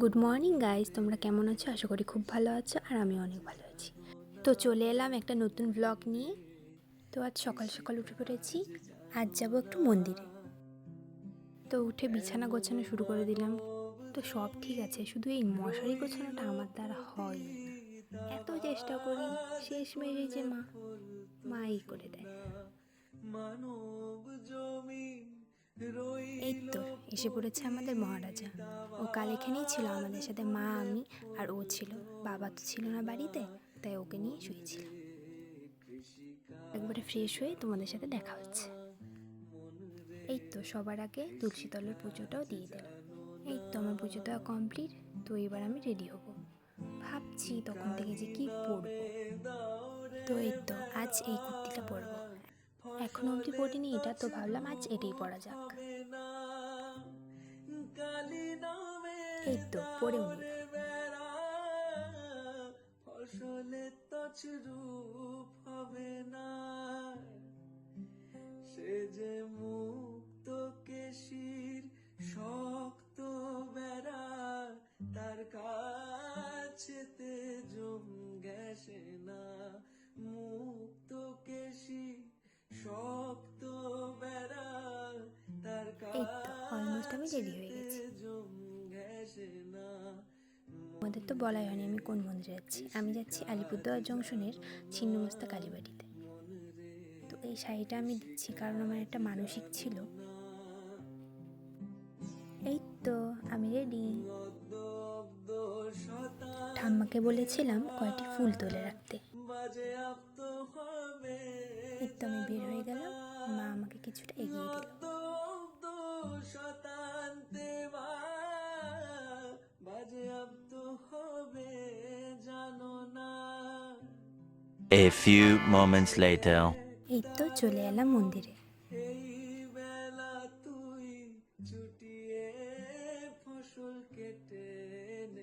Good morning guys তোমরা কেমন আছো? আশা করি খুব ভালো আছো আর আমি অনেক ভালো আছি। তো চলে এলাম একটা নতুন ব্লগ নিয়ে। তো আজ সকাল সকাল উঠে পড়েছি। আজ যাব একটু মন্দিরে। তো উঠে বিছানা গোছানো শুরু করে দিলাম। তো সব ঠিক আছে, শুধু এই মশারি গোছানোটা আমার দ্বারা হয় এত চেষ্টা করি শেষ মেরে যে মা, মাই করে দেয়। এই তো এসে পড়েছে আমাদের মহারাজা। ও কাল এখানেই ছিল, আমাদের সাথে মা, আমি আর ও ছিল। বাবা তো ছিল না বাড়িতে, তাই ওকে নিয়ে শুয়েছিলাম। একবারে ফ্রেশ হয়ে তোমাদের সাথে দেখা হচ্ছে। এই তো সবার আগে তুলসী তলের পুজোটাও দিয়ে দিলাম। এই তো আমার পুজো কমপ্লিট তো এবার আমি রেডি হব। ভাবছি তখন থেকে যে কি পরবো। তো এই তো আজ এই কুর্তিটা পরবো। এখনও অবধি পড়িনি, এটা তো ভাবলাম আজ এটাই পরা যাক। এই তো নিলাম ফসলে তছরূপ হবে না। সে যে মুক্ত কেশির শক্ত শক্ত বেড়া তার অলমোস্ট আমি রেডি হয়ে গেছি। আমাদের তো বলাই হয়নি আমি কোন মন্দিরে যাচ্ছি। আমি যাচ্ছি আলিপুরদুয়ার জংশনের ছিন্নমস্তা কালীবাড়িতে। তো এই শাড়িটা আমি দিচ্ছি কারণ আমার একটা মানসিক ছিল। এই তো আমি রেডি ঠাম্মাকে বলেছিলাম কয়টি ফুল তুলে রাখতে। হবে আমি বের হয়ে গেলাম মা আমাকে কিছুটা এগিয়ে দিল। শতান্তে বাজে আপ তো হবে জানো না। A few moments later. এই তো চলে এলাম মন্দিরে। এই বেলা তুই ছুটিয়ে ফসল কেটে নে।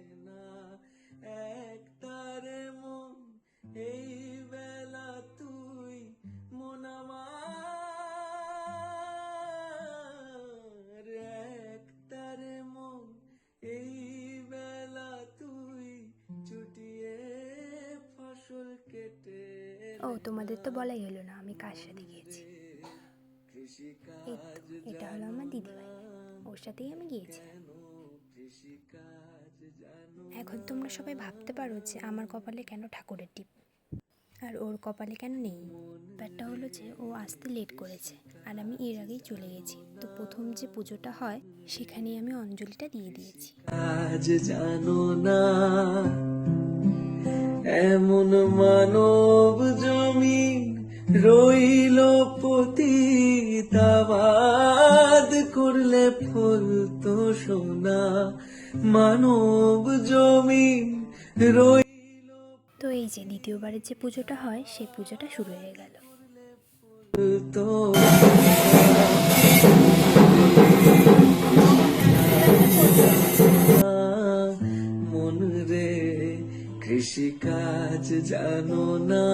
ও, তোমাদের তো বলাই হলো না, আমি কার সাথে গিয়েছি? এই তো, এটা হলো আমার দিদিভাই, ওর সাথেই আমি গিয়েছি এখন তোমরা সবাই ভাবতে পারো যে আমার কপালে কেন ঠাকুরের টিপ, আর ওর কপালে কেন নেই। ব্যাপারটা হলো যে ও আসতে লেট করেছে, আর আমি এর আগেই চলে গেছি। তো প্রথম যে পুজোটা হয়, সেখানেই আমি অঞ্জলিটা দিয়ে দিয়েছি। আজ জানো না এমন মানব জমি রইল পতিতাবাদ করলে ফল তো সোনা। মানব জমিন রইল তো এই যে দ্বিতীয়বারের যে পুজোটা হয় সেই পুজোটা শুরু হয়ে গেল। তো মন রে কৃষিকাজ জানো না।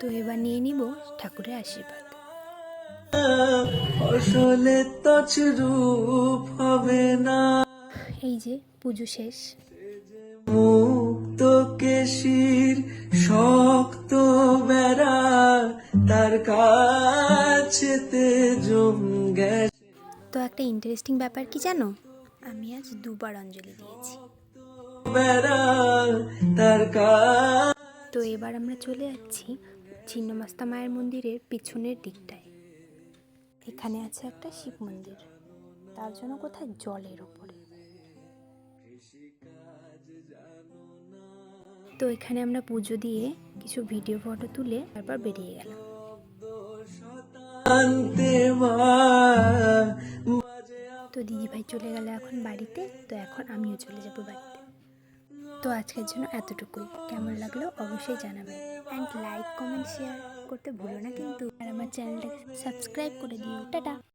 তো এবার নিয়ে নিব ঠাকুরের আশীর্বাদ। ফসলে তছরূপ হবে না। এই যে পুজো শেষ। কেশির শক্ত বেড়া তার কাছেতে জম গেছে। তো একটা ইন্টারেস্টিং ব্যাপার কি জানো? আমি আজ দুবার অঞ্জলি দিয়েছি। তার তো এবার আমরা চলে যাচ্ছি ছিন্নমাস্তা মায়ের মন্দিরের পিছনের দিকটায়। এখানে আছে একটা শিব মন্দির। তার জন্য কোথায় জলের উপরে তো এখানে আমরা পুজো দিয়ে কিছু ভিডিও, ফটো তুলে তারপর বেরিয়ে গেলাম। তো দিদিভাই চলে গেল এখন বাড়িতে, তো এখন আমিও চলে যাব বাড়িতে। তো আজকের জন্য এতটুকুই। কেমন লাগল অবশ্যই জানাবে অ্যান্ড লাইক কমেন্ট শেয়ার করতে ভুলো না কিন্তু। আর আমার চ্যানেলটাকে সাবস্ক্রাইব করে দিও। টাটা!